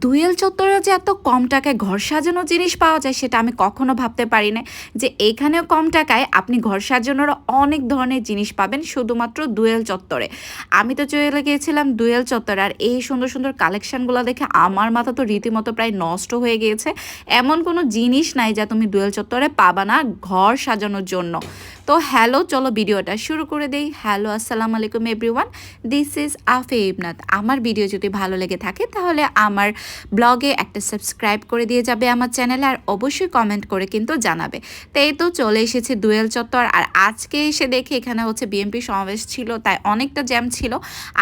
Dual চত্বরে যে এত কম টাকায় ঘর সাজানোর জিনিস পাওয়া যায়, সেটা আমি কখনো ভাবতে পারি না যে এইখানেও কম টাকায় আপনি ঘর সাজানোর অনেক ধরনের জিনিস পাবেন, শুধুমাত্র দুয়েল চত্বরে। আমি তো চলে গিয়েছিলাম দুয়েল চত্বরে, আর এই সুন্দর সুন্দর কালেকশনগুলো দেখে আমার মাথা তো রীতিমতো প্রায় নষ্ট হয়ে গিয়েছে। এমন কোনো জিনিস নাই যা তুমি দুয়েল চত্বরে পাবা না ঘর সাজানোর জন্য। তো হ্যালো, চলো ভিডিওটা শুরু করে দেই। হ্যালো, আসসালামু আলাইকুম এভরিওয়ান। দিস ইজ আফে ইবনাথ আমার ভিডিও যদি ভালো লেগে থাকে, তাহলে আমার ব্লগে একটা সাবস্ক্রাইব করে দিয়ে যাবে আমার চ্যানেলে আর অবশ্যই কমেন্ট করে কিন্তু জানাবে। তো এই তো চলে এসেছে দুয়েল চত্বর, আর আজকে এসে দেখি এখানে হচ্ছে বিএমপি সমাবেশ ছিল, তাই অনেকটা জ্যাম ছিল।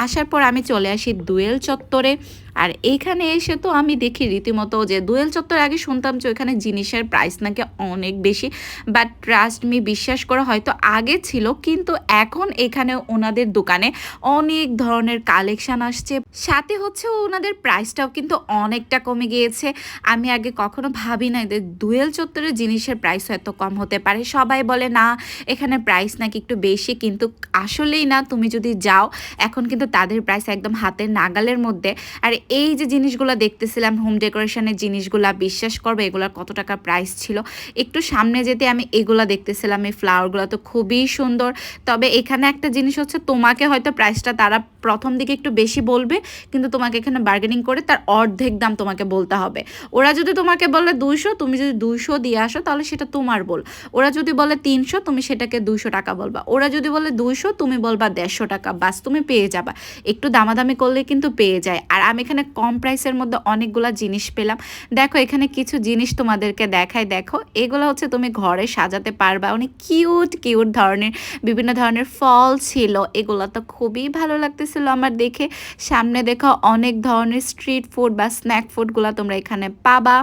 আসার পর আমি চলে আসি দুয়েল চত্বরে। আর এইখানে এসে তো আমি দেখি রীতিমতো যে দুয়েল চত্বর আগে শুনতাম যে ওখানে জিনিসের প্রাইস নাকি অনেক বেশি। বাট ট্রাস্ট মি বিশ্বাস করে, হয়তো আগে ছিল, কিন্তু এখন এখানে ওনাদের দোকানে অনেক ধরনের কালেকশন আসছে। সাথে হচ্ছে ওনাদের প্রাইসটাও কিন্তু অনেকটা কমে গিয়েছে। আমি আগে কখনো ভাবি না যে দুয়েল চত্বরের জিনিসের প্রাইস এত কম হতে পারে। সবাই বলে, না, এখানে প্রাইস নাকি একটু বেশি। কিন্তু আসলেই না, তুমি যদি যাও, এখন কিন্তু তাদের প্রাইস একদম হাতের নাগালের মধ্যে। আর এই যে জিনিসগুলো দেখতেছিলাম হোম ডেকোরেশনের জিনিসগুলা, বিশ্বাস করবে, এগুলার কত টাকা প্রাইস ছিল? একটু সামনে যেতে আমি এগুলা দেখতেছিলাম, এই ফ্লাওয়ারগুলো তো খুবই সুন্দর। তবে এখানে একটা জিনিস হচ্ছে, তোমাকে হয়তো প্রাইসটা তারা প্রথম দিকে একটু বেশি বলবে, কিন্তু তোমাকে এখানে বার্গেনিং করে তার অর্ধেক দাম তোমাকে বলতে হবে। ওরা যদি তোমাকে বলে দুইশো, তুমি যদি দুইশো দিয়ে আসো, তাহলে সেটা তোমার বল। ওরা যদি বলে তিনশো, তুমি সেটাকে দুইশো টাকা বলবা। ওরা যদি বলে দুইশো, তুমি বলবা দেড়শো টাকা, বাস তুমি পেয়ে যাবা। একটু দামাদামি করলে কিন্তু পেয়ে যায়। আর আমি এখানে কম প্রাইসের মধ্যে অনেকগুলা জিনিস পেলাম। দেখো, এখানে কিছু জিনিস তোমাদেরকে দেখায় দেখো, এগুলো হচ্ছে তুমি ঘরে সাজাতে পারবা। অনেক কিউট কিউট ধরনের, বিভিন্ন ধরনের ফল ছিল। এগুলো তো খুবই ভালো লাগতেছিল আমার দেখে। সামনে দেখো অনেক ধরনের স্ট্রিট ফুড বা স্ন্যাক ফুডগুলো তোমরা এখানে পাবা।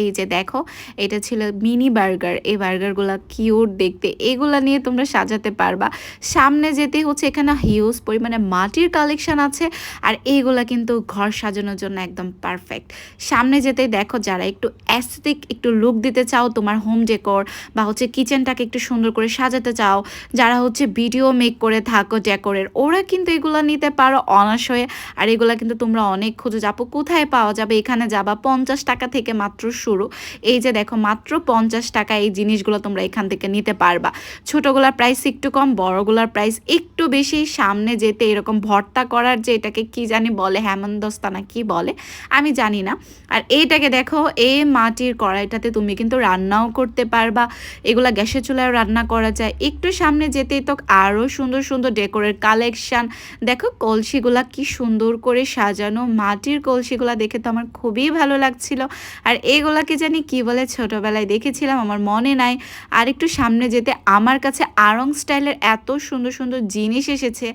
এই যে দেখো, এটা ছিল মিনি বার্গার। এই বার্গারগুলো কিউট দেখতে। এগুলা নিয়ে তোমরা সাজাতে পারবা। সামনে যেতে হচ্ছে এখানে হিউজ পরিমাণে মাটির কালেকশন আছে আর এইগুলা কিন্তু ঘর সাজানোর জন্য একদম পারফেক্ট। সামনে যেতে দেখো, যারা একটু অ্যাস্থেটিক একটু লুক দিতে চাও, তোমার হোম ডেকোর বা হচ্ছে কিচেনটাকে একটু সুন্দর করে সাজাতে চাও, যারা হচ্ছে ভিডিও মেক করে থাকো ডেকোরের ওরা কিন্তু এগুলো নিতে পারো অনাশয়ে আর এগুলা কিন্তু তোমরা অনেক খুঁজে যাব কোথায় পাওয়া যাবে? এখানে যাবা পঞ্চাশ টাকা থেকে মাত্র শুরু। এই যে দেখো, মাত্র পঞ্চাশ টাকা এই জিনিসগুলো তোমরা এখান থেকে নিতে পারবা। ছোটোগুলার প্রাইস একটু কম, বড়গুলার প্রাইস একটু বেশি। সামনে যেতে এরকম ভর্তা করার যে এটাকে কি জানি বলে, হেমন্দস্তা না কি বলে, আমি জানি না। আর এইটাকে দেখো, এই মাটির কড়াইটাতে তুমি কিন্তু রান্নাও করতে পারবা। এগুলা গ্যাসের চুলায় রান্না করা যায়। একটু সামনে যেতেই তো আরও সুন্দর সুন্দর ডেকোরের কালেকশান দেখো, কলসিগুলা কি সুন্দর করে সাজানো। মাটির কলসিগুলা দেখে তো আমার খুবই ভালো লাগছিল। আর এগুলাকে জানি কি বলে ছোটবেলায় দেখেছিলাম, আমার মনে নাই। আর একটু সামনে যেতে আমার কাছে আরং স্টাইলের এত সুন্দর সুন্দর জিনিস এসেছে।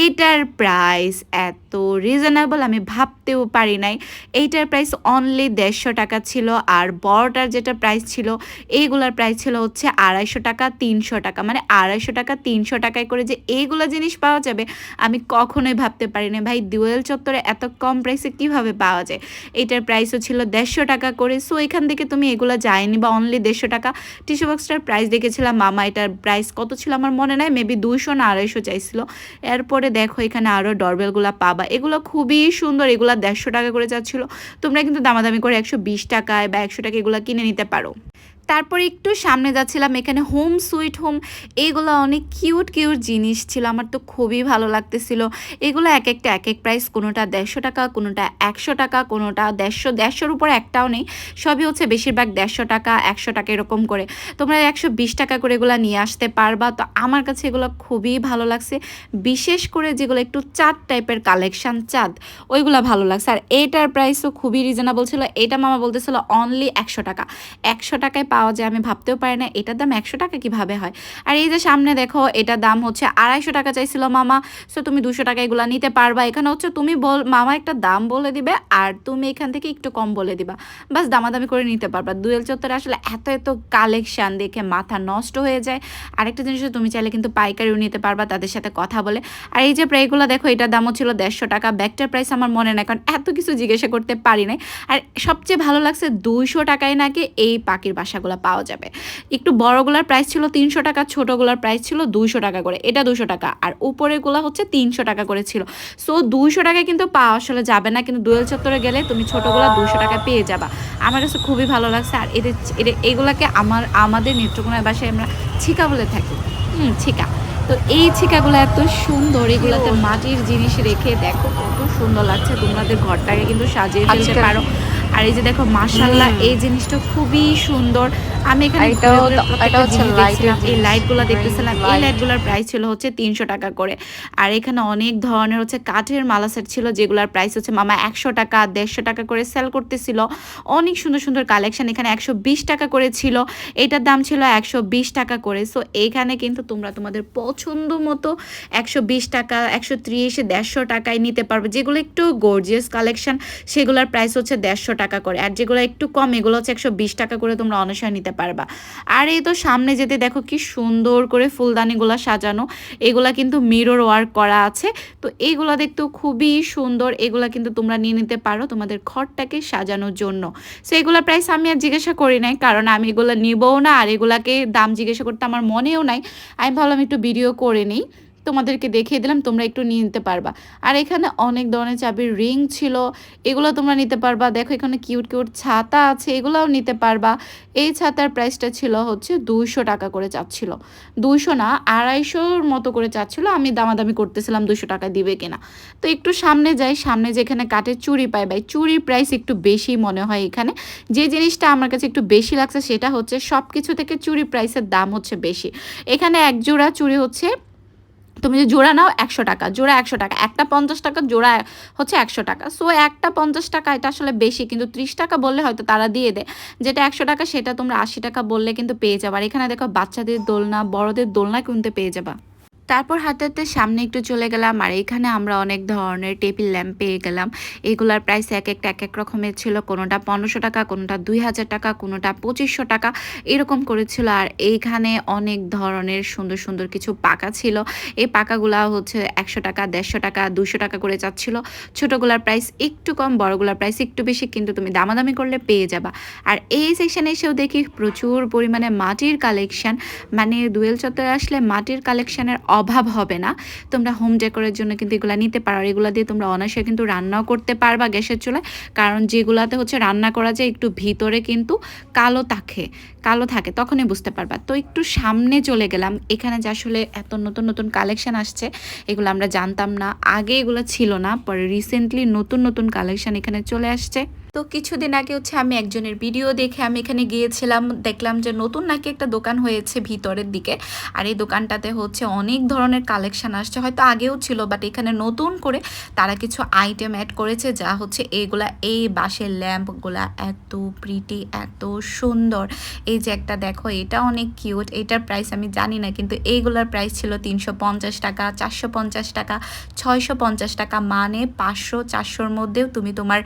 এইটার প্রাইস এত রিজনেবল আমি ভাবতেও পারি নাই। এইটার প্রাইস অনলি দেড়শো টাকা ছিল আর বড়টার যেটা প্রাইস ছিল, এইগুলার প্রাইস ছিল হচ্ছে আড়াইশো টাকা, তিনশো টাকা। মানে আড়াইশো টাকা, তিনশো টাকায় করে যে এইগুলো জিনিস পাওয়া যাবে, আমি কখনোই ভাবতে পারি না ভাই দুয়েল চত্বরে এত কম প্রাইসে কীভাবে পাওয়া যায়? এটার প্রাইসও ছিল দেড়শো টাকা করে সো এখান থেকে তুমি এগুলো যায়নি বা অনলি দেড়শো টাকা। টিস্যু বক্সটার প্রাইস দেখেছিলাম, মামা এটার প্রাইস কত ছিল আমার মনে নাই মেবি দুইশো না আড়াইশো চাইছিল। এরপরে দেখো এখানে আরও ডরবেলগুলো পাবা। এগুলো খুবই সুন্দর, এগুলো দেড়শো টাকা করে যাচ্ছিল। তোমরা কিন্তু দামাদামি করে একশো বিশ টাকায় বা একশো টাকা এগুলো কিনে নিতে পারো। তারপরে একটু সামনে যাচ্ছিলাম, এখানে হোম সুইট হোম এগুলো অনেক কিউট কিউট জিনিস ছিল, আমার তো খুবই ভালো লাগতেছিল। এগুলো এক একটা এক এক প্রাইস কোনোটা দেড়শো টাকা, কোনোটা একশো টাকা, কোনোটা দেড়শো, দেড়শোর উপর একটাও নেই, সবই হচ্ছে বেশিরভাগ দেড়শো টাকা, একশো টাকা এরকম করে। তোমরা একশো বিশ টাকা করে এগুলো নিয়ে আসতে পারবা, তো আমার কাছে এগুলো খুবই ভালো লাগছে। বিশেষ করে যেগুলো একটু চাঁদ টাইপের কালেকশান চাঁদ, ওইগুলো ভালো লাগছে। আর এইটার প্রাইসও খুবই রিজনেবল ছিল, এটা মামা বলতেছিল অনলি একশো টাকা। একশো টাকায় পাওয়া যায়, আমি ভাবতেও পারি না এটার দাম একশো টাকা কীভাবে হয়। আর এই যে সামনে দেখো, এটার দাম হচ্ছে আড়াইশো টাকা চাইছিল মামা। সো তুমি দুশো টাকা এগুলো নিতে পারবা। এখানে হচ্ছে তুমি বল, মামা একটা দাম বলে দিবে আর তুমি এখান থেকে একটু কম বলে দিবা। বাস দামাদামি করে নিতে পারবা। দুয়েল চত্বরে আসলে এত এত কালেকশান দেখে মাথা নষ্ট হয়ে যায়। আরেকটা জিনিস তুমি চাইলে কিন্তু পাইকারিও নিতে পারবা, তাদের সাথে কথা বলে। আর এই যে প্রাইগুলো দেখো, এটার দামও ছিল দেড়শো টাকা। ব্যাগটার প্রাইস আমার মনে নাই, কারণ এত কিছু জিজ্ঞাসা করতে পারি নাই। আর সবচেয়ে ভালো লাগছে দুইশো টাকায় নাকি এই পাখির বাসাগুলো। এগুলো পাওয়া যাবে। একটু বড়গুলার প্রাইস ছিল তিনশো টাকা ছোটোগুলার প্রাইস ছিল দুইশো টাকা করে। এটা দুশো টাকা। আর উপরেগুলো হচ্ছে তিনশো টাকা করে ছিল। সো দুইশো টাকায় কিন্তু পাওয়া আসলে যাবে না। কিন্তু দোয়েল চত্বরে গেলে তুমি ছোটোগুলো দুশো টাকা পেয়ে যাবা। আমার কাছে খুবই ভালো লাগছে। আর এদের এদের এগুলাকে আমার আমাদের নেত্রকোনার বাসায় আমরা ছিকা বলে থাকি। হুম ছিকা। তো এই ছিকাগুলো এত সুন্দর। এগুলাতে মাটির জিনিস রেখে দেখো কত সুন্দর লাগছে। তোমাদের ঘরটাকে কিন্তু সাজিয়ে ফেলতে পারো। আর এই যে দেখো মাশাল্লাহ। এই জিনিসটা খুবই সুন্দর আমি এখানে দেখছিলাম। এই লাইটগুলো দেখতেছিলাম এই। লাইটগুলোর প্রাইস ছিল হচ্ছে তিনশো টাকা করে আর এখানে অনেক ধরনের হচ্ছে কাঠের মালা সেট ছিল যেগুলোর প্রাইস হচ্ছে মামা একশো টাকা দেড়শো টাকা করে সেল করতেছিল অনেক সুন্দর সুন্দর কালেকশন এখানে একশো বিশ টাকা করে ছিল এটার দাম ছিল একশো বিশ টাকা করে সো এইখানে কিন্তু তোমরা তোমাদের পছন্দ মতো একশো বিশ টাকা একশো ত্রিশ দেড়শো টাকায় নিতে পারবে যেগুলো একটু গর্জিয়াস কালেকশন সেগুলোর প্রাইস হচ্ছে দেড়শো টাকা করে। আর যেগুলো একটু কম, এগুলো হচ্ছে একশো বিশ টাকা করে তোমরা অনসায় নিতে পারবা। আর এই তো সামনে যেতে দেখো কি সুন্দর করে ফুলদানিগুলো সাজানো। এগুলা কিন্তু মিরর ওয়ার্ক করা আছে। তো এইগুলো দেখতেও খুবই সুন্দর। এগুলা কিন্তু তোমরা নিয়ে নিতে পারো তোমাদের ঘরটাকে সাজানোর জন্য। সো এগুলা প্রাইস আমি আর জিজ্ঞাসা করি নাই, কারণ আমি এগুলো নিবও না। আর এগুলাকে দাম জিজ্ঞাসা করতে আমার মনেও নাই। আমি ভাবলাম একটু ভিডিও করে নিই। তোমাদেরকে দেখিয়ে দিলাম, তোমরা একটু নিয়ে নিতে পারবা। আর এখানে অনেক ধরনের চাবির রিং ছিল, এগুলো তোমরা নিতে পারবা। দেখো এখানে কিউট কিউট ছাতা আছে, এগুলোও নিতে পারবা। এই ছাতার প্রাইসটা ছিল হচ্ছে দুইশো টাকা করে চাচ্ছিল। দুইশো না, আড়াইশোর মতো করে চাচ্ছিল। আমি দামাদামি করতেছিলাম দুশো টাকা দিবে কিনা। তো একটু সামনে যাই, সামনে যেখানে কাঠের চুরি পাই ভাই চুরির প্রাইস একটু বেশি মনে হয় এখানে। যে জিনিসটা আমার কাছে একটু বেশি লাগছে সেটা হচ্ছে সব কিছু থেকে চুড়ি প্রাইসের দাম হচ্ছে বেশি। এখানে এক জোড়া চুড়ি হচ্ছে তুমি যে জোড়া নাও একশো টাকা, জোড়া একশো টাকা, একটা পঞ্চাশ টাকা, জোড়া হচ্ছে একশো টাকা। সো একটা পঞ্চাশ টাকা এটা আসলে বেশি, কিন্তু ত্রিশ টাকা বললে হয়তো তারা দিয়ে দেয়। যেটা একশো টাকা সেটা তোমরা আশি টাকা বললে কিন্তু পেয়ে যাবে। আর এখানে দেখো বাচ্চাদের দোলনা, বড়দের দোলনা কিনতে পেয়ে যাবা। তারপর হাতে হাতে সামনে একটু চলে গেলাম, আর এখানে আমরা অনেক ধরনের টেবিল ল্যাম্প পেয়ে গেলাম। এগুলার প্রাইস এক একটা, এক এক রকমের ছিল। কোনোটা পনেরোশো টাকা, কোনোটা দুই হাজার টাকা, কোনোটা পঁচিশশো টাকা, এরকম করেছিল আর এইখানে অনেক ধরনের সুন্দর সুন্দর কিছু পাকা ছিল। এই পাকাগুলা হচ্ছে একশো টাকা, দেড়শো টাকা দুশো টাকা করে যাচ্ছিল। ছোটোগুলার প্রাইস একটু কম, বড়গুলার প্রাইস একটু বেশি, কিন্তু তুমি দামাদামি করলে পেয়ে যাবা। আর এই সেকশানে এসেও দেখি প্রচুর পরিমাণে মাটির কালেকশন মানে দুয়েল চত্বরে আসলে মাটির কালেকশনের অভাব হবে না। তোমরা হোম ডেকোরের জন্য কিন্তু এগুলো নিতে পারো। আর এগুলো দিয়ে তোমরা অনায়াসে কিন্তু রান্নাও করতে পারবা গ্যাসের চুলায়। কারণ যেগুলাতে হচ্ছে রান্না করা যায় একটু ভিতরে কিন্তু কালো থাকে কালো থাকে, তখনই বুঝতে পারবা। তো একটু সামনে চলে গেলাম। এখানে যে আসলে এত নতুন নতুন কালেকশন আসছে, এগুলো আমরা জানতাম না। আগে এগুলো ছিল না, পরে রিসেন্টলি নতুন নতুন কালেকশান এখানে চলে আসছে। তো কিছুদিন আগে হচ্ছে আমি একজনের ভিডিও দেখে আমি এখানে গিয়েছিলাম, দেখলাম যে নতুন নাকি একটা দোকান হয়েছে ভিতরের দিকে। আর এই দোকানটাতে হচ্ছে অনেক ধরনের কালেকশন আসছে। হয়তো আগেও ছিল বাট এখানে নতুন করে তারা কিছু আইটেম অ্যাড করেছে যা হচ্ছে এইগুলা এই বাঁশের ল্যাম্পগুলা এত প্রিটি এত সুন্দর। এই যে একটা দেখো, এটা অনেক কিউট এটার প্রাইস আমি জানি না, কিন্তু এইগুলার প্রাইস ছিল তিনশো পঞ্চাশ টাকা, চারশো পঞ্চাশ টাকা, ছয়শো পঞ্চাশ টাকা। মানে পাঁচশো, চারশোর মধ্যেও তুমি তোমার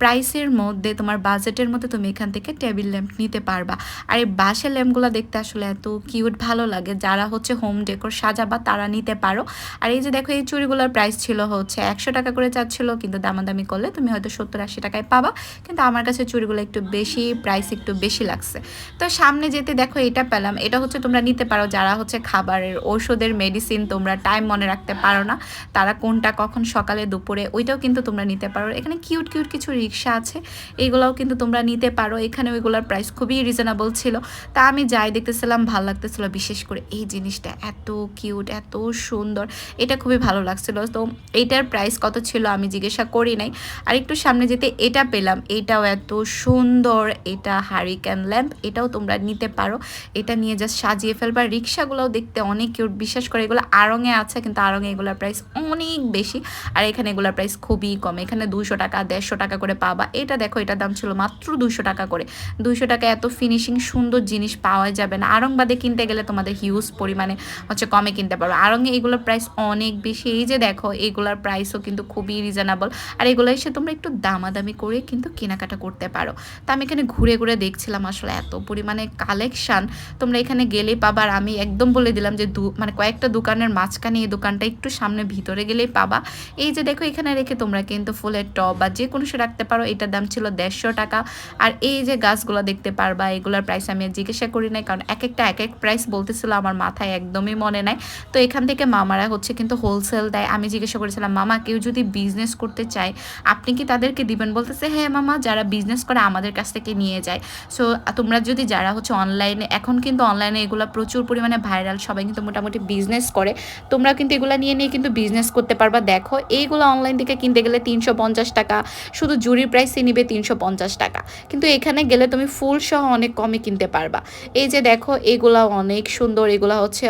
প্রাইসের মধ্যে, তোমার বাজেটের মধ্যে তুমি এখান থেকে টেবিল ল্যাম্প নিতে পারবা। আর এই বাঁশের ল্যাম্পগুলো দেখতে আসলে এত কিউট ভালো লাগে। যারা হচ্ছে হোম ডেকোর সাজাবা, তারা নিতে পারো। আর এই যে দেখো, এই চুড়িগুলোর প্রাইস ছিল হচ্ছে একশো টাকা করে চাচ্ছিল কিন্তু দামাদামি করলে তুমি হয়তো সত্তর আশি টাকায় পাবা। কিন্তু আমার কাছে চুড়িগুলো একটু বেশি প্রাইস একটু বেশি লাগছে। তো সামনে যেতে দেখো, এটা পেলাম। এটা হচ্ছে তোমরা নিতে পারো, যারা হচ্ছে খাবারের, ঔষধের মেডিসিন তোমরা টাইম মনে রাখতে পারো না, তারা কোনটা কখন সকালে, দুপুরে, ওইটাও কিন্তু তোমরা নিতে পারো। এখানে কিউট কিউট কিছু রিক্সা আছে এইগুলোও কিন্তু তোমরা নিতে পারো। এখানে ওইগুলোর প্রাইস খুবই রিজনেবল ছিল। তা আমি যাই দেখতেছিলাম, ভালো লাগতেছিল বিশেষ করে এই জিনিসটা। এত কিউট এত সুন্দর। এটা খুবই ভালো লাগছিল। তো এইটার প্রাইস কত ছিল আমি জিজ্ঞাসা করি নাই। আর একটু সামনে যেতে এটা পেলাম। এটাও এত সুন্দর। এটা হারিকেন ল্যাম্প এটাও তোমরা নিতে পারো। এটা নিয়ে জাস্ট সাজিয়ে ফেলবা। রিক্সাগুলোও দেখতে অনেক কিউট বিশেষ করে এগুলো আড়ঙে আছে, কিন্তু আড়ঙে এগুলোর প্রাইস অনেক বেশি। আর এখানে এগুলোর প্রাইস খুবই কম। এখানে দুশো টাকা, দেড়শো টাকা করে পাবা। এটা দেখো, এটার দাম ছিল মাত্র দুশো টাকা করে। দুশো টাকা এত ফিনিশিং সুন্দর জিনিস পাওয়া যাবে না। আড়ংবাদে কিনতে গেলে তোমাদের হিউজ পরিমাণে হচ্ছে কমে কিনতে পারবে। আড়ঙে এগুলোর প্রাইস অনেক বেশি। এই যে দেখো, এগুলোর প্রাইসও কিন্তু খুবই রিজনেবল আর এগুলো এসে তোমরা একটু দামাদামি করে কিন্তু কেনাকাটা করতে পারো। তা আমি এখানে ঘুরে ঘুরে দেখছিলাম আসলে এত পরিমাণে কালেকশন তোমরা এখানে গেলেই পাবা। আর আমি একদম বলে দিলাম যে দু মানে কয়েকটা দোকানের মাঝখানে এই দোকানটা একটু সামনে ভিতরে গেলেই পাবা। এই যে দেখো, এখানে রেখে তোমরা কিন্তু ফুলের টব বা যে কোনো সে রাখতে পারো, এটার দাম ছিল দেড়শো টাকা। আর এই যে গাছগুলো দেখতে পারবা, এগুলোর প্রাইস আমি জিজ্ঞাসা করি নাই, কারণ এক একটা, এক এক প্রাইস বলতেছিল, আমার মাথায় একদমই মনে নাই। তো এখান থেকে মামারা হচ্ছে কিন্তু হোলসেল দেয়। আমি জিজ্ঞাসা করেছিলাম, মামা, কেউ যদি বিজনেস করতে চায়, আপনি কি তাদেরকে দিবেন? বলতেছে হ্যাঁ মামা, যারা বিজনেস করে, আমাদের কাছ থেকে নিয়ে যায়। সো তোমরা যদি যারা হচ্ছে অনলাইনে এখন কিন্তু অনলাইনে এগুলো প্রচুর পরিমাণে ভাইরাল সবাই কিন্তু মোটামুটি বিজনেস করে। তোমরা কিন্তু এগুলো নিয়ে নিয়ে কিন্তু বিজনেস করতে পারবা। দেখো, এইগুলো অনলাইন থেকে কিনতে গেলে তিনশো পঞ্চাশ টাকা। শুধু জুরির প্রাইসই নিবে তিনশো পঞ্চাশ টাকা। কিন্তু এখানে গেলে তুমি ফুল সহ অনেক কমে কিনতে পারবা। এই যে দেখো, এগুলা অনেক সুন্দর। এগুলা হচ্ছে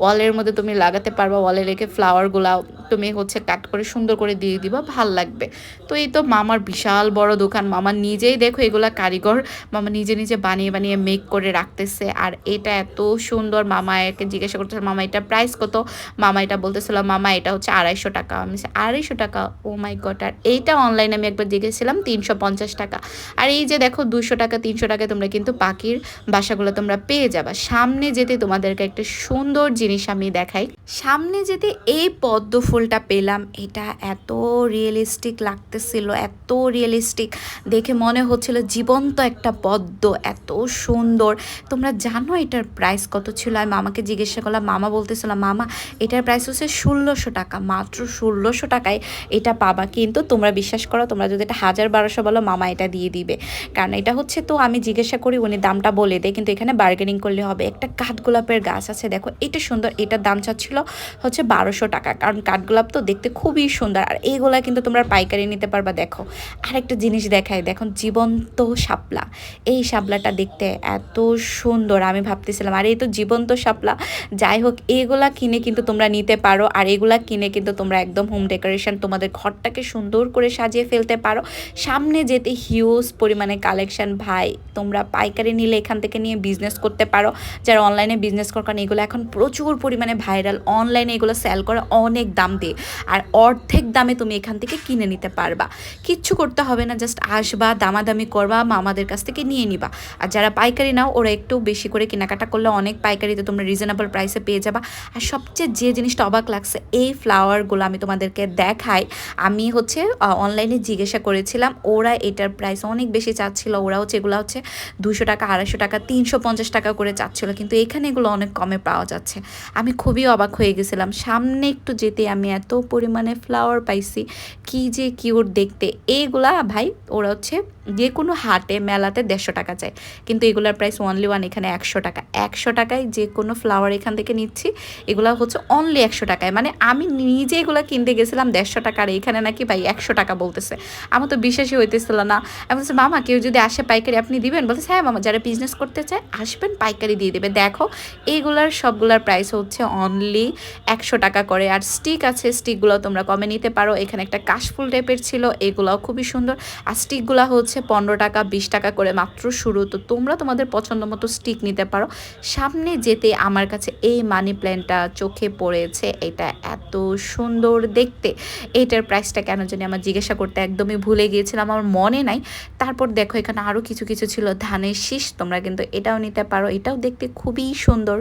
ওয়ালের মধ্যে তুমি লাগাতে পারবা। ওয়ালে রেখে ফ্লাওয়ারগুলা তুমি হচ্ছে কাট করে সুন্দর করে দিয়ে দিবা, ভালো লাগবে। তো এই তো মামার বিশাল বড় দোকান। মামা নিজেই দেখো এগুলা কারিগর। মামা নিজে নিজে বানিয়ে বানিয়ে মেক করে রাখতেছে। আর এটা এত সুন্দর। মামা একে জিজ্ঞাসা করতেছে, মামা, এটা প্রাইস কত? মামা এটা বলতেছিল, মামা, এটা হচ্ছে আড়াইশো টাকা। আমি আড়াইশো টাকা? ও মাই গড আর এইটা অনলাইনে আমি একবার জিজ্ঞেসছিলাম তিনশো পঞ্চাশ টাকা। আর এই যে দেখো দুশো টাকা, তিনশো টাকা তোমরা কিন্তু পাখির বাসাগুলো তোমরা পেয়ে যাবা। সামনে যেতে তোমাদেরকে একটা সুন্দর জিনিস আমি দেখাই। সামনে যেতে এই পদ্ম ফুলটা পেলাম। এটা এত রিয়েলিস্টিক লাগতেছিল, এত রিয়েলিস্টিক দেখে মনে হচ্ছিল জীবন্ত একটা পদ্ম, এত সুন্দর। তোমরা জানো এটার প্রাইস কত ছিল? আমি মামাকে জিজ্ঞাসা করলাম, মামা বলতেছিল, মামা, এটার প্রাইস হচ্ছে ষোলোশো টাকা। মাত্র ষোলোশো টাকায় এটা পাবা। কিন্তু তোমরা বিশ্বাস করো, তোমরা যদি এটা হাজার বারোশো বলো মামা এটা দিয়ে দিবে। কারণ এটা হচ্ছে তো আমি জিজ্ঞাসা করি, উনি দামটা বলে দেয়, কিন্তু এখানে বার্গেনিং করলে হবে। একটা কাঠগোলাপের গাছ আছে, দেখো, এটা সুন্দর, এটার দাম চাচ্ছিল হচ্ছে বারোশো টাকা। কারণ কাঠগোলাপ তো দেখতে খুবই সুন্দর। আর এইগুলা কিন্তু তোমরা পাইকারি নিতে পারবা, দেখো। আরেকটা জিনিস দেখায় দেখো জীবন্ত শাপলা। এই শাপলাটা দেখতে এত সুন্দর, আমি ভাবতেছিলাম, আর, এই তো জীবন্ত শাপলা। যাই হোক এগুলা কিনে কিন্তু তোমরা নিতে পারো, আর এগুলা কিনে কিন্তু তোমরা একদম হোম ডেকোরেশন তোমাদের ঘরটাকে সুন্দর করে সাজিয়ে ফেলতে পারো। সামনে যেতে হিউজ পরিমাণে কালেকশন ভাই, তোমরা পাইকারি নিলে এখান থেকে নিয়ে বিজনেস করতে পারো। যারা অনলাইনে বিজনেস কর কারণ এগুলো এখন প্রচুর পরিমাণে ভাইরাল অনলাইনে এগুলো সেল করে অনেক দাম দিয়ে। আর অর্ধেক দামে তুমি এখান থেকে কিনে নিতে পারবা। কিচ্ছু করতে হবে না জাস্ট আসবা, দামাদামি করবা, মামাদের কাছ থেকে নিয়ে নিবা। আর যারা পাইকারি নাও, ওরা একটু বেশি করে কেনাকাটা করলে অনেক পাইকারিতে তোমরা রিজনেবল প্রাইসে পেয়ে যাবা। আর সবচেয়ে যে জিনিসটা অবাক লাগছে, এই ফ্লাওয়ারগুলো আমি তোমাদেরকে দেখাই। আমি হচ্ছে অনলাইনে জিজ্ঞাসা করেছিলাম। ওরা এটার প্রাইস অনেক বেশি চাচ্ছিল। ওরা হচ্ছে এগুলো হচ্ছে দুশো টাকা, আড়াইশো টাকা, তিনশো পঞ্চাশ টাকা করে চাচ্ছিল। কিন্তু এখানে এগুলো অনেক কমে পাওয়া যাচ্ছে। আমি খুবই অবাক হয়ে গেছিলাম। সামনে একটু যেতে আমি এত পরিমাণে ফ্লাওয়ার পাইছি। কি যে কিউট দেখতে। এইগুলা ভাই, ওরা হচ্ছে যে কোনো হাটে, মেলাতে দেড়শো টাকা চাই। কিন্তু এগুলোর প্রাইস অনলি ওয়ান এখানে একশো টাকা। একশো টাকায় যে কোনো ফ্লাওয়ার এখান থেকে নিচ্ছি, এগুলো হচ্ছে অনলি একশো টাকায়। মানে আমি নিজে এগুলো কিনতে গেছিলাম দেড়শো টাকা, আর এখানে নাকি ভাই একশো টাকা বলতেছে। আমার তো বিশ্বাসই হইতেছিল না। আমি বলছি, মামা, কেউ যদি আসে পাইকারি আপনি দিবেন? বলতেছে হ্যাঁ মামা, যারা বিজনেস করতে চায়, আসবেন, পাইকারি দিয়ে দেবে। দেখো এইগুলার সবগুলার প্রাইস হচ্ছে অনলি একশো টাকা করে। আর স্টিক আছে স্টিকগুলো তোমরা কমে নিতে পারো। এখানে একটা কাশফুল টাইপের ছিল, এগুলাও খুবই সুন্দর। আর স্টিকগুলো হচ্ছে পনেরো টাকা, বিশ টাকা করে মাত্র শুরু। তো তোমরা তোমাদের পছন্দ মতো স্টিক নিতে পারো। সামনে যেতে আমার কাছে এই মানি প্ল্যান্টটা চোখে পড়েছে। এটা এত সুন্দর দেখতে। এটার প্রাইসটা কেন জানি আমার জিজ্ঞাসা করতে একদমই ভুলে গিয়েছিলাম, আমার মনে নাই। তারপর দেখো, এখানে আরও কিছু কিছু ছিল। ধানের শীষ, তোমরা কিন্তু এটাও নিতে পারো। এটাও দেখতে খুবই সুন্দর।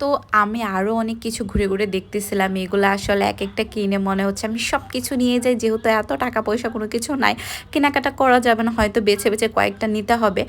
তো আমি আরও অনেক কিছু ঘুরে ঘুরে দেখতেছিলাম। এগুলো আসলে এক একটা কিনে মনে হচ্ছে আমি সব কিছু নিয়ে যাই, যেহেতু এত টাকা পয়সা কোনো কিছু নাই। কেনাকাটা করা যাবে না, হয়তো বেছে বেছে কয়েকটা নিতে হবে।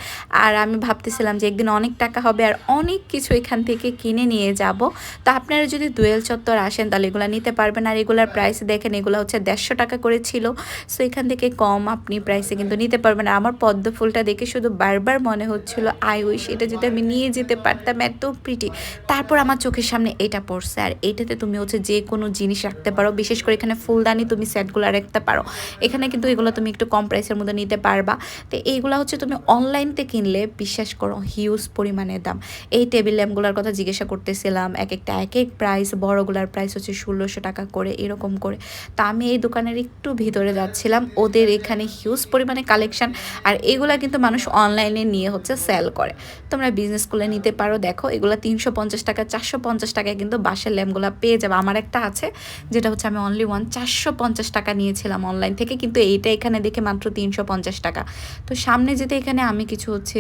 আর আমি ভাবতেছিলাম যে একদিন অনেক টাকা হবে আর অনেক কিছু এখান থেকে কিনে নিয়ে যাব। তো আপনারা যদি দুয়েল চত্বর আসেন তাহলে এগুলো নিতে পারবেন। আর এগুলার প্রাইস দেখেন, এগুলো হচ্ছে দেড়শো টাকা করে ছিল। সো এখান থেকে কম আপনি প্রাইসে কিন্তু নিতে পারবেন। আর আমার পদ্ম ফুলটা দেখে শুধু বারবার মনে হচ্ছিল, আই উইশ এটা যদি আমি নিয়ে যেতে পারতাম, এত প্রিটি তারপর আমার চোখের সামনে এটা পড়ছে, আর এইটাতে তুমি হচ্ছে যে কোনো জিনিস রাখতে পারো। বিশেষ করে এখানে ফুলদানি তুমি সেটগুলো রাখতে পারো। এখানে কিন্তু এগুলো তুমি একটু কম প্রাইসের মধ্যে নিতে পারবা। তো এইগুলো হচ্ছে তুমি অনলাইনতে কিনলে, বিশ্বাস করো হিউজ পরিমাণে দাম। এই টেবিল ল্যাম্পগুলোর কথা জিজ্ঞাসা করতেছিলাম এক একটা এক এক প্রাইস বড়গুলার প্রাইস হচ্ছে ষোলোশো টাকা করে, এরকম করে। তা আমি এই দোকানের একটু ভিতরে যাচ্ছিলাম, ওদের এখানে হিউজ পরিমাণে কালেকশন আর এগুলা কিন্তু মানুষ অনলাইনে নিয়ে হচ্ছে সেল করে। তোমরা বিজনেস করলে নিতে পারো, দেখো, এগুলো তিনশো পঞ্চাশ টাকা চারশো পঞ্চাশ টাকায় কিন্তু বাঁশের ল্যাম্পগুলো পেয়ে যাবে। আমার একটা আছে, যেটা হচ্ছে আমি অনলি ওয়ান চারশো পঞ্চাশ টাকা নিয়েছিলাম অনলাইন থেকে, কিন্তু এইটা এখানে দেখে মাত্র তিনশো পঞ্চাশ টাকা। তো সামনে যেতে এখানে আমি কিছু হচ্ছে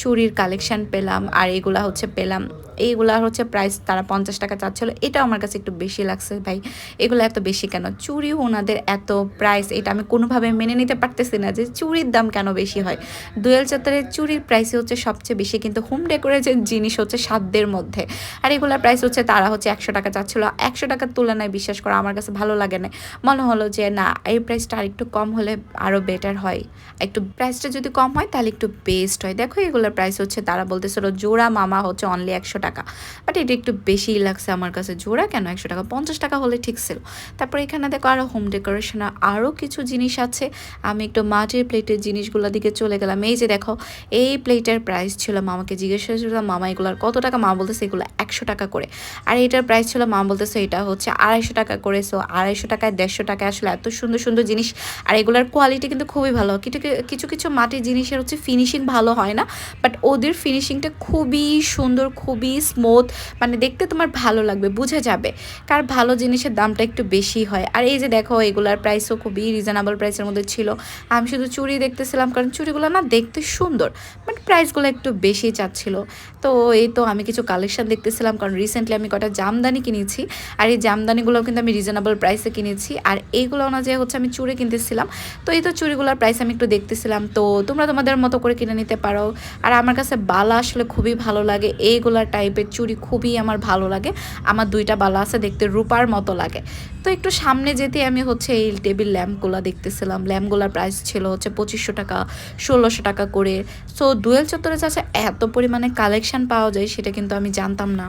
চুরির কালেকশন পেলাম, আর এগুলা হচ্ছে পেলাম। এইগুলা হচ্ছে প্রাইস তারা পঞ্চাশ টাকা চাচ্ছিলো এটা আমার কাছে একটু বেশি লাগছে ভাই। এগুলো এত বেশি কেন? চুরি ওনাদের এত প্রাইস এটা আমি কোনোভাবে মেনে নিতে পারতেছি না যে চুরির দাম কেন বেশি হয়। দুয়েল চত্বরের চুরির প্রাইসই হচ্ছে সবচেয়ে বেশি, কিন্তু হোম ডেকোরেটের জিনিস হচ্ছে সাধ্যের মধ্যে। আর এগুলোর প্রাইস হচ্ছে তারা হচ্ছে একশো টাকা চাচ্ছিলো। একশো টাকার তুলনায় বিশ্বাস করা আমার কাছে ভালো লাগে না। মনে হলো যে, না, এই প্রাইসটা আর একটু কম হলে আরও বেটার হয়। একটু প্রাইসটা যদি কম হয়, তাহলে একটু বেস্ট হয়। দেখো এগুলোর প্রাইস হচ্ছে, তারা বলতেছিল জোড়া মামা হচ্ছে অনলি একশো টাকা। বাট এটা একটু বেশিই লাগছে আমার কাছে। জোড়া কেন একশো টাকা? পঞ্চাশ টাকা হলে ঠিক ছিল। তারপর এখানে দেখো আরও হোম ডেকোরেশনের আরও কিছু জিনিস আছে। আমি একটু মাটির প্লেটের জিনিসগুলোর দিকে চলে গেলাম। এই যে দেখো, এই প্লেটের প্রাইস ছিল মামাকে জিজ্ঞেস করেছিলাম মামা, এগুলোর কত টাকা? মা বলতেছে, এগুলো একশো টাকা করে। আর এটার প্রাইস ছিল, মা বলতেছে এটা হচ্ছে আড়াইশো টাকা করে। সো আড়াইশো টাকায় দেড়শো টাকায় আসলে এত সুন্দর সুন্দর জিনিস। আর এগুলোর কোয়ালিটি কিন্তু খুবই ভালো। কিছু কিছু কিছু মাটির জিনিসের হচ্ছে ফিনিশিং ভালো হয় না। বাট ওদের ফিনিশিংটা খুবই সুন্দর, খুবই স্মুথ মানে দেখতে তোমার ভালো লাগবে, বুঝে যাবে। কার ভালো জিনিসের দামটা একটু বেশি হয়। আর এই যে দেখো, এগুলার প্রাইসও খুবই রিজনেবল প্রাইসের মধ্যে ছিল। আমি শুধু চুড়ি দেখতেছিলাম, কারণ চুড়িগুলো না দেখতে সুন্দর। বাট প্রাইসগুলো একটু বেশি চাচ্ছিল। তো এই তো আমি কিছু কালেকশন দেখতেছিলাম। কারণ রিসেন্টলি আমি কটা জামদানি কিনেছি, আর এই জামদানিগুলো কিন্তু আমি রিজনেবল প্রাইসে কিনেছি, আর এইগুলো অনুযায়ী হচ্ছে আমি চুড়ি কিনতেছিলাম, তো এই তো চুড়িগুলোর প্রাইস আমি একটু দেখতেছিলাম, তো তোমরা তোমাদের মতো করে কিনে নিতে পারো। আর আমার কাছে বালা আসলে খুবই ভালো লাগে এইগুলার টাইপের চুড়ি খুবই আমার ভালো লাগে, আমার দুইটা বালা আছে দেখতে রূপার মতো লাগে। তো একটু সামনে যেতে আমি হচ্ছে এই টেবিল ল্যাম্পগুলো দেখতেছিলাম। ল্যাম্পগুলোর প্রাইস ছিল হচ্ছে পঁচিশশো টাকা, ষোলোশো টাকা করে। সো দুয়েল চত্বরে যাচ্ছে এত পরিমাণে কালেকশান পাওয়া যায়, সেটা কিন্তু আমি জানতাম না।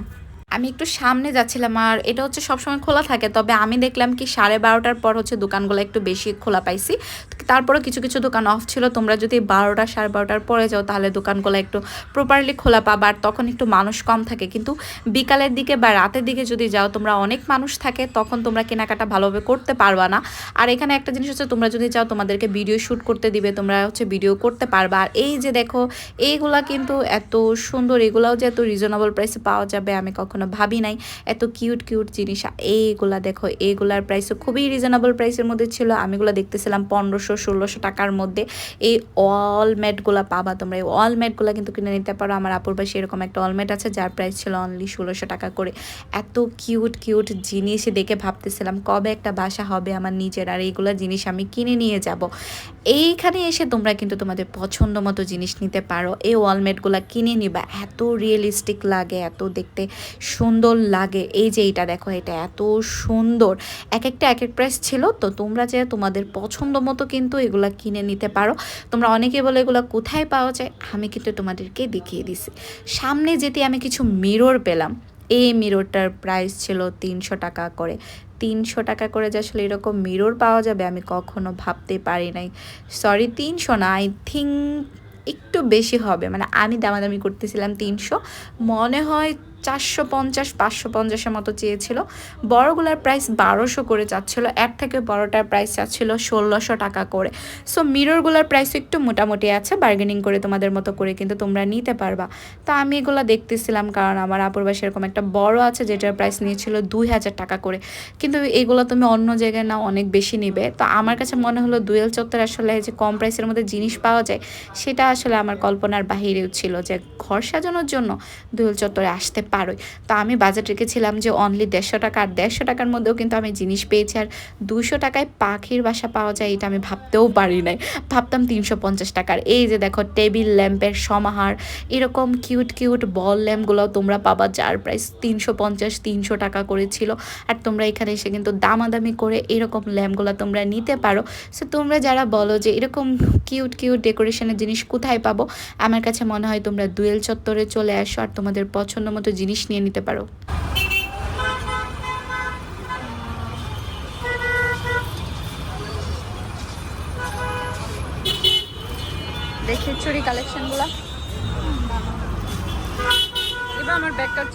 আমি একটু সামনে যাচ্ছিলাম আর এটা হচ্ছে সবসময় খোলা থাকে, তবে আমি দেখলাম কি সাড়ে বারোটার পর হচ্ছে দোকানগুলো একটু বেশি খোলা পাইছি। তারপরে কিছু কিছু দোকান অফ ছিল, তোমরা যদি বারোটা সাড়ে বারোটার পরে যাও তাহলে দোকানগুলো একটু প্রপারলি খোলা পাবা আর তখন একটু মানুষ কম থাকে। কিন্তু বিকালের দিকে বা রাতের দিকে যদি যাও, তোমরা অনেক মানুষ থাকে, তখন তোমরা কেনাকাটা ভালোভাবে করতে পারবা না। আর এখানে একটা জিনিস হচ্ছে, তোমরা যদি চাও তোমাদেরকে ভিডিও শ্যুট করতে দিবে, তোমরা হচ্ছে ভিডিও করতে পারবা। আর এই যে দেখো, এইগুলা কিন্তু এত সুন্দর, এগুলাও যে এত রিজনেবল প্রাইসে পাওয়া যাবে, আমি কখনো ভাবি নাই। এত কিউট কিউট জিনিস। এইগুলা দেখো, এইগুলার প্রাইসও খুবই রিজনেবল প্রাইসের মধ্যে ছিল। আমিগুলো দেখতেছিলাম পনেরোশো, ষোলোশো টাকার মধ্যে। এই অল ম্যাটগুলো পাবা তোমরা। এই অল ম্যাটগুলো কিন্তু কিনে নিতে পারো। আমার আপুর পাশে এরকম একটা অল ম্যাট আছে, যার প্রাইস ছিল অনলি ষোলোশো টাকা করে। এত কিউট কিউট জিনিস দেখে ভাবতেছিলাম, কবে একটা বাসা হবে আমার নিজের? আর এইগুলো জিনিস আমি কিনে নিয়ে যাব। এইখানে এসে তোমরা কিন্তু তোমাদের পছন্দ মতো জিনিস নিতে পারো। এই ওয়ালমেটগুলো কিনে নিবা। এত রিয়েলিস্টিক লাগে, এত দেখতে সুন্দর লাগে। এই যে এইটা দেখো, এটা এত সুন্দর। এক একটা এক এক প্রাইস ছিল, তো তোমরা যে তোমাদের পছন্দ মতো কিন্তু এগুলা কিনে নিতে পারো। তোমরা অনেকে বলে এগুলো কোথায় পাওয়া যায়? আমি কিন্তু তোমাদেরকে দেখিয়ে দিছি। সামনে যেতে আমি কিছু মিরর পেলাম, এই মিররটার প্রাইস ছিল তিনশো টাকা করে। তিনশো টাকা করে যে আসলে এরকম মিরর পাওয়া যাবে, আমি কখনো ভাবতে পারি নাই। সরি তিনশো না আই থিঙ্ক একটু বেশি হবে। মানে আমি দামাদামি করতেছিলাম তিনশো। মনে হয় চারশো পঞ্চাশ, পাঁচশো পঞ্চাশের মতো চেয়েছিল। বড়গুলার প্রাইস বারোশো করে চাচ্ছিল এক থেকে বড়টার প্রাইস চাচ্ছিল ষোলোশো টাকা করে। সো মিররগুলার প্রাইস একটু মোটামুটি আছে বার্গেনিং করে তোমাদের মতো করে কিন্তু তোমরা নিতে পারবা। তো আমি এগুলো দেখতেছিলাম কারণ আমার আপুর এরকম একটা বড় আছে যেটার প্রাইস নিয়েছিল দুই হাজার টাকা করে। কিন্তু এগুলো তুমি অন্য জায়গায় না অনেক বেশি নেবে। তো আমার কাছে মনে হলো দুয়েল চত্বর আসলে যে কম প্রাইসের মধ্যে জিনিস পাওয়া যায়, সেটা আসলে আমার কল্পনার বাহিরেও ছিল যে ঘর সাজানোর জন্য দুয়েল চত্বরে আসতে পারোই। তো আমি বাজেট রেখেছিলাম যে অনলি দেড়শো টাকা, আর দেড়শো টাকার মধ্যেও কিন্তু আমি জিনিস পেয়েছি, আর দুশো টাকায় পাখির বাসা পাওয়া যায় এটা আমি ভাবতেও পারি নাই। ভাবতাম তিনশো পঞ্চাশ টাকার। এই যে দেখো, টেবিল ল্যাম্পের সমাহার, এরকম কিউট কিউট বল ল্যাম্পগুলো তোমরা পাবা, যার প্রাইস তিনশো পঞ্চাশ, তিনশো টাকা করেছিল আর তোমরা এখানে এসে কিন্তু দামাদামি করে এরকম ল্যাম্পগুলো তোমরা নিতে পারো। সো তোমরা যারা বলো যে এরকম কিউট কিউট ডেকোরেশনের জিনিস কোথায় পাবো, আমার কাছে মনে হয় তোমরা দুয়েল চত্বরে চলে আসো, আর তোমাদের পছন্দ মতো জিনিস নিয়ে নিতে পারো। দেখি চুরি এবার আমার ব্যাগটার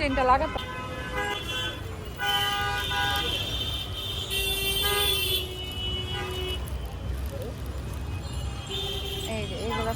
এই এইগুলা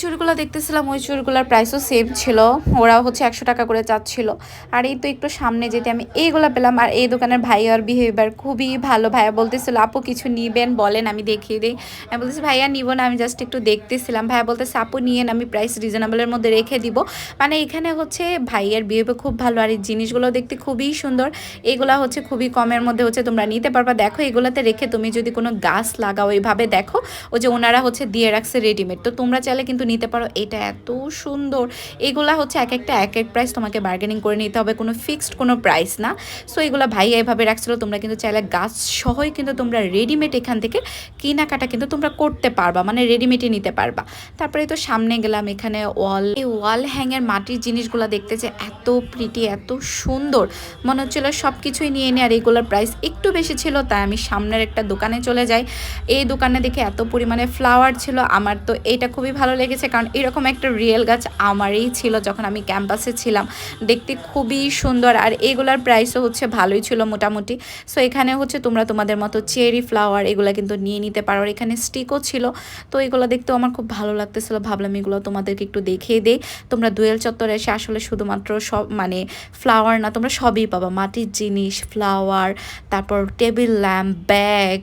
চুড়িগুলো দেখতেছিলাম, ওই চুড়িগুলোর প্রাইসও সেম ছিল। ওরাও হচ্ছে একশো টাকা করে চাচ্ছিল। আর এই তো একটু সামনে যেতে আমি এইগুলো পেলাম। আর এই দোকানের ভাইয়ার বিহেভিয়ার খুবই ভালো। ভাইয়া বলতেছিল, আপু, কিছু নিবেন? বলেন, আমি দেখিয়ে দিই। আমি বলতেছি, ভাইয়া, নিব না, আমি জাস্ট একটু দেখতেছিলাম। ভাইয়া বলতেছে, আপু, নিয়েন, আমি প্রাইস রিজনেবলের মধ্যে রেখে দিব। মানে এখানে হচ্ছে ভাইয়ের বিহেভিয়ার খুব ভালো। আর এই জিনিসগুলো দেখতে খুবই সুন্দর। এগুলা হচ্ছে খুবই কমের মধ্যে হচ্ছে তোমরা নিতে পারবা। দেখো, এগুলাতে রেখে তুমি যদি কোনো গাছ লাগাও এইভাবে দেখো ও যে ওনারা হচ্ছে দিয়ে রাখছে রেডিমেড তো তোমরা চাইলে কিন্তু নিতে পারো। এটা এত সুন্দর। এগুলা হচ্ছে এক একটা এক এক প্রাইস তোমাকে বার্গেনিং করে নিতে হবে। কোনো ফিক্সড কোনো প্রাইস না। সো এগুলো ভাই এভাবে রাখছিলো। তোমরা কিন্তু চাইলে গাছ সহই কিন্তু তোমরা রেডিমেড এখান থেকে কেনাকাটা কিন্তু তোমরা করতে পারবা। মানে রেডিমেডই নিতে পারবা। তারপরে তো সামনে গেলাম এখানে ওয়াল এই ওয়াল হ্যাঙের মাটির জিনিসগুলো দেখতে যে এত প্রিটি এত সুন্দর। মনে হচ্ছিল সব কিছুই নিয়ে নিই আর এইগুলোর প্রাইস একটু বেশি ছিল, তাই আমি সামনের একটা দোকানে চলে যাই। এই দোকানে দেখে এত পরিমাণে ফ্লাওয়ার ছিল। আমার তো এটা খুবই ভালো লেগেছে। কারণ এরকম একটা রিয়েল গাছ আমারই ছিল যখন আমি ক্যাম্পাসে ছিলাম। দেখতে খুবই সুন্দর, আর এগুলার প্রাইসও হচ্ছে ভালোই ছিল মোটামুটি। সো এখানে হচ্ছে তোমরা তোমাদের মতো চেরি ফ্লাওয়ার এগুলো কিন্তু নিয়ে নিতে পারো, আর এখানে স্টিকও ছিল। তো এগুলো দেখতেও আমার খুব ভালো লাগতেছিল, ভাবলাম এগুলো তোমাদেরকে একটু দেখিয়ে দেই। তোমরা দুয়েল চত্বরে এসে আসলে শুধুমাত্র সব মানে ফ্লাওয়ার না, তোমরা সবই পাবা। মাটির জিনিস, ফ্লাওয়ার, তারপর টেবিল ল্যাম্প, ব্যাগ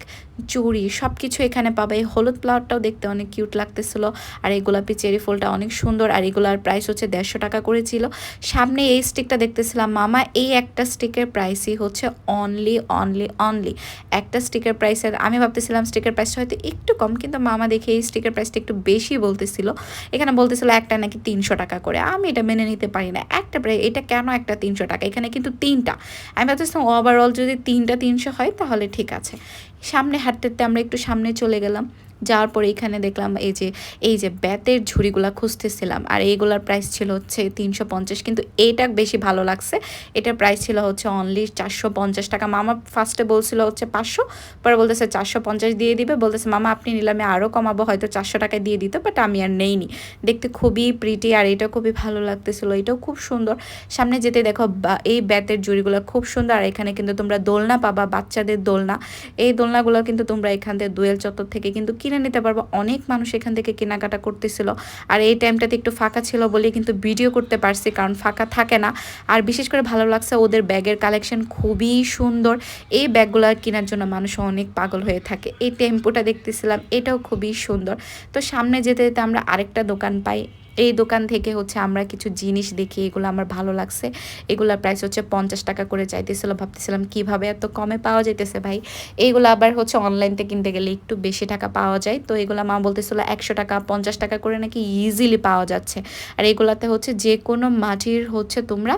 চুড়ি সব কিছু এখানে পাবে। এই হলুদ ফ্লাওয়ারটাও দেখতে অনেক কিউট লাগতেছিল। আর এই গোলাপি চেরি ফুলটা অনেক সুন্দর। আর এগুলার প্রাইস হচ্ছে দেড়শো টাকা করেছিল সামনে এই স্টিকটা দেখতেছিলাম, মামা। এই একটা স্টিকের প্রাইসই হচ্ছে অনলি অনলি অনলি একটা স্টিকের প্রাইসের আমি ভাবতেছিলাম স্টিকের প্রাইসটা হয়তো একটু কম, কিন্তু মামা দেখে এই স্টিকের প্রাইসটা একটু বেশি বলতেছিল। এখানে বলতেছিল একটা নাকি তিনশো টাকা করে। আমি এটা মেনে নিতে পারি না। একটা প্রাইস এটা কেন একটা তিনশো টাকা? এখানে কিন্তু তিনটা। আমি ভাবতেছিলাম ওভারঅল যদি তিনটা তিনশো হয়, তাহলে ঠিক আছে। সামনে হাঁটতে হাঁটতে আমরা একটু সামনে চলে গেলাম। যাওয়ার পরে এখানে দেখলাম এই যে এই যে ব্যাতের ঝুড়িগুলা খুঁজতেছিলাম। আর এইগুলার প্রাইস ছিল হচ্ছে তিনশো পঞ্চাশ, কিন্তু এটা বেশি ভালো লাগছে। এটার প্রাইস ছিল হচ্ছে অনলি চারশো পঞ্চাশ টাকা। মামা ফার্স্টে বলছিল হচ্ছে পাঁচশো, পরে বলতেছে চারশো পঞ্চাশ দিয়ে দিবে। বলতেছে, মামা, আপনি নিলামে আরও কমাবো, হয়তো চারশো টাকায় দিয়ে দিত বাট আমি আর নেইনি। দেখতে খুবই প্রিটি আর এটা খুবই ভালো লাগতেছিল। এটাও খুব সুন্দর। সামনে যেতে দেখো এই ব্যাতের জুড়িগুলো খুব সুন্দর। আর এখানে কিন্তু তোমরা দোলনা পাবা, বাচ্চাদের দোলনা। এই দোলনাগুলো কিন্তু তোমরা এখান থেকে দোয়েল চত্বর থেকে কিন্তু কিনে নিতে পারব। অনেক মানুষ এখান থেকে কেনাকাটা করতেছিল। আর এই টাইমটাতে একটু ফাঁকা ছিল বলে কিন্তু ভিডিও করতে পারছি, কারণ ফাঁকা থাকে না। আর বিশেষ করে ভালো লাগছে ওদের ব্যাগের কালেকশন খুবই সুন্দর। এই ব্যাগগুলো কেনার জন্য মানুষ অনেক পাগল হয়ে থাকে। এই টেম্পোটা দেখতেছিলাম, এটাও খুবই সুন্দর। তো সামনে যেতে যেতে আমরা আরেকটা দোকান পাই। এই দোকান থেকে হচ্ছে আমরা কিছু জিনিস দেখি, এগুলো আমার ভালো লাগছে। এগুলোর প্রাইস হচ্ছে পঞ্চাশ টাকা করে চাইতেছিল ভাবতেছিলাম কীভাবে এত কমে পাওয়া যাইতেছে ভাই? এইগুলো আবার হচ্ছে অনলাইনতে কিনতে গেলে একটু বেশি টাকা পাওয়া যায়। তো এগুলো মা বলতেছিল একশো টাকা, পঞ্চাশ টাকা করে নাকি ইজিলি পাওয়া যাচ্ছে। আর এগুলাতে হচ্ছে যে কোনো মাটির হচ্ছে তোমরা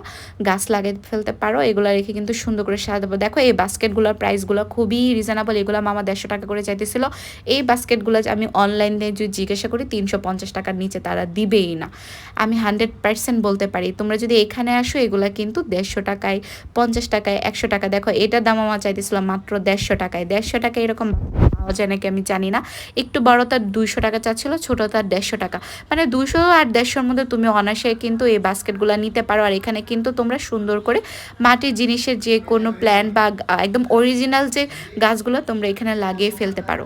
গাছ লাগিয়ে ফেলতে পারো। এগুলো রেখে কিন্তু সুন্দর করে সাজাবো দেখো এই বাস্কেটগুলোর প্রাইসগুলো খুবই রিজনেবল এগুলো মামা দেড়শো টাকা করে চাইতেছিল এই বাস্কেটগুলো আমি অনলাইনে যদি জিজ্ঞাসা করি, তিনশো পঞ্চাশ টাকার নিচে তারা দিবে দিবেই না। আমি হান্ড্রেড পার্সেন্ট বলতে পারি, তোমরা যদি এখানে আসো, এগুলো কিন্তু দেড়শো টাকায়, পঞ্চাশ টাকায়, একশো টাকা। দেখো এটার দাম আমার চাইতেছিলাম মাত্র দেড়শো টাকায়। দেড়শো টাকা এরকম পাওয়া যায় নাকি আমি জানি না। একটু বড় তার দুইশো টাকা চাচ্ছিল, ছোটো তার দেড়শো টাকা। মানে দুশো আর দেড়শোর মধ্যে তুমি অনাসে কিন্তু এই বাস্কেটগুলো নিতে পারো। আর এখানে কিন্তু তোমরা সুন্দর করে মাটির জিনিসের যে কোনো প্ল্যান বা একদম অরিজিনাল যে গাছগুলো তোমরা এখানে লাগিয়ে ফেলতে পারো।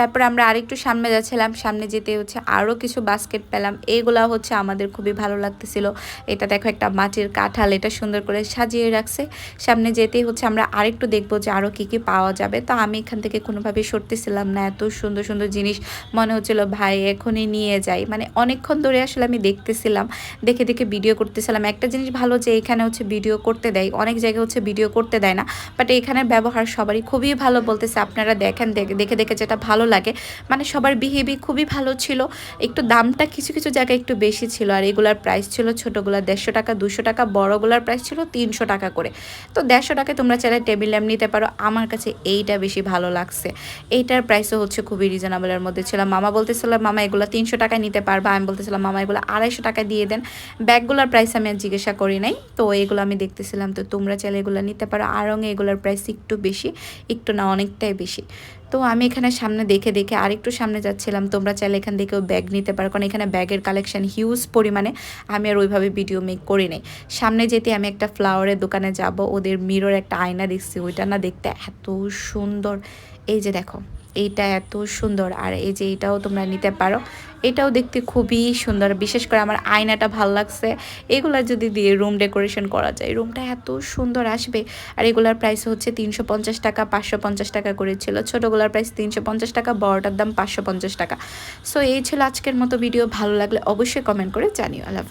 তারপর আমরা আরেকটু সামনে যাচ্ছিলাম, সামনে যেতে হচ্ছে আরও কিছু বাস্কেট পেলাম। এইগুলা হচ্ছে আমাদের খুবই ভালো লাগতেছিল। এটা দেখো একটা মাটির কাঁঠাল, এটা সুন্দর করে সাজিয়ে রাখছে। সামনে যেতেই হচ্ছে, আমরা আরেকটু দেখব যে আরও কী কী পাওয়া যাবে। তো আমি এখান থেকে কোনোভাবেই সরতেছিলাম না, এত সুন্দর সুন্দর জিনিস মনে হচ্ছিল, ভাই, এখনই নিয়ে যাই। মানে অনেকক্ষণ ধরে আসলে আমি দেখতেছিলাম, দেখে দেখে ভিডিও করতেছিলাম। একটা জিনিস ভালো যে এখানে হচ্ছে ভিডিও করতে দেয়, অনেক জায়গায় হচ্ছে ভিডিও করতে দেয় না। বাট এখানের ব্যবহার সবারই খুবই ভালো বলতেছে। আপনারা দেখেন, দেখে দেখে যেটা ভালো লাগে। মানে সবার বিহেভি খুবই ভালো ছিল। একটু দামটা কিছু কিছু জায়গায় একটু বেশি ছিল। আর এগুলার প্রাইস ছিল ছোটোগুলার দেড়শো টাকা, দুশো টাকা, বড়গুলার প্রাইস ছিল তিনশো টাকা করে। তো দেড়শো টাকায় তোমরা চাইলে টেবিল ল্যাম্প নিতে পারো। আমার কাছে এইটা বেশি ভালো লাগছে। এইটার প্রাইসও হচ্ছে খুবই রিজনেবলের মধ্যে ছিল। মামা বলতেছিল, মামা, এগুলো তিনশো টাকায় নিতে পারবা। আমি বলতেছিলাম, মামা, এগুলো আড়াইশো টাকা দিয়ে দেন। ব্যাগগুলোর প্রাইস আমি আর জিজ্ঞাসা করি নাই। তো এগুলো আমি দেখতেছিলাম। তো তোমরা চাইলে এগুলো নিতে পারো। আরঙে এগুলোর প্রাইস একটু বেশি, একটু না অনেকটাই বেশি। তো আমি এখানে সামনে দেখে দেখে আরেকটু সামনে যাচ্ছিলাম। তোমরা চাইলে এখান থেকেও ব্যাগ নিতে পারো। কারণ এখানে ব্যাগের কালেকশান হিউজ পরিমাণে আমি আর ওইভাবে ভিডিও মেক করি নেই। সামনে যেতে আমি একটা ফ্লাওয়ারের দোকানে যাব। ওদের মিরর একটা আয়না দেখছি। ওইটা না দেখতে এত সুন্দর। এই যে দেখো। এইটা এত সুন্দর আর এই যে এটাও তোমরা নিতে পারো। এটাও দেখতে খুবই সুন্দর, বিশেষ করে আমার আয়নাটা ভালো লাগছে। এগুলা যদি দিয়ে রুম ডেকোরেশন করা যায় রুমটা এত সুন্দর আসবে। আর এগুলার প্রাইস হচ্ছে তিনশো পঞ্চাশ টাকা, পাঁচশো পঞ্চাশ টাকা করেছিল ছোটোগুলার প্রাইস তিনশো পঞ্চাশ টাকা, বড়টার দাম পাঁচশো পঞ্চাশ টাকা। সো এই ছিল আজকের মতো ভিডিও ভালো লাগলে অবশ্যই কমেন্ট করে জানিও। আল্লাহ।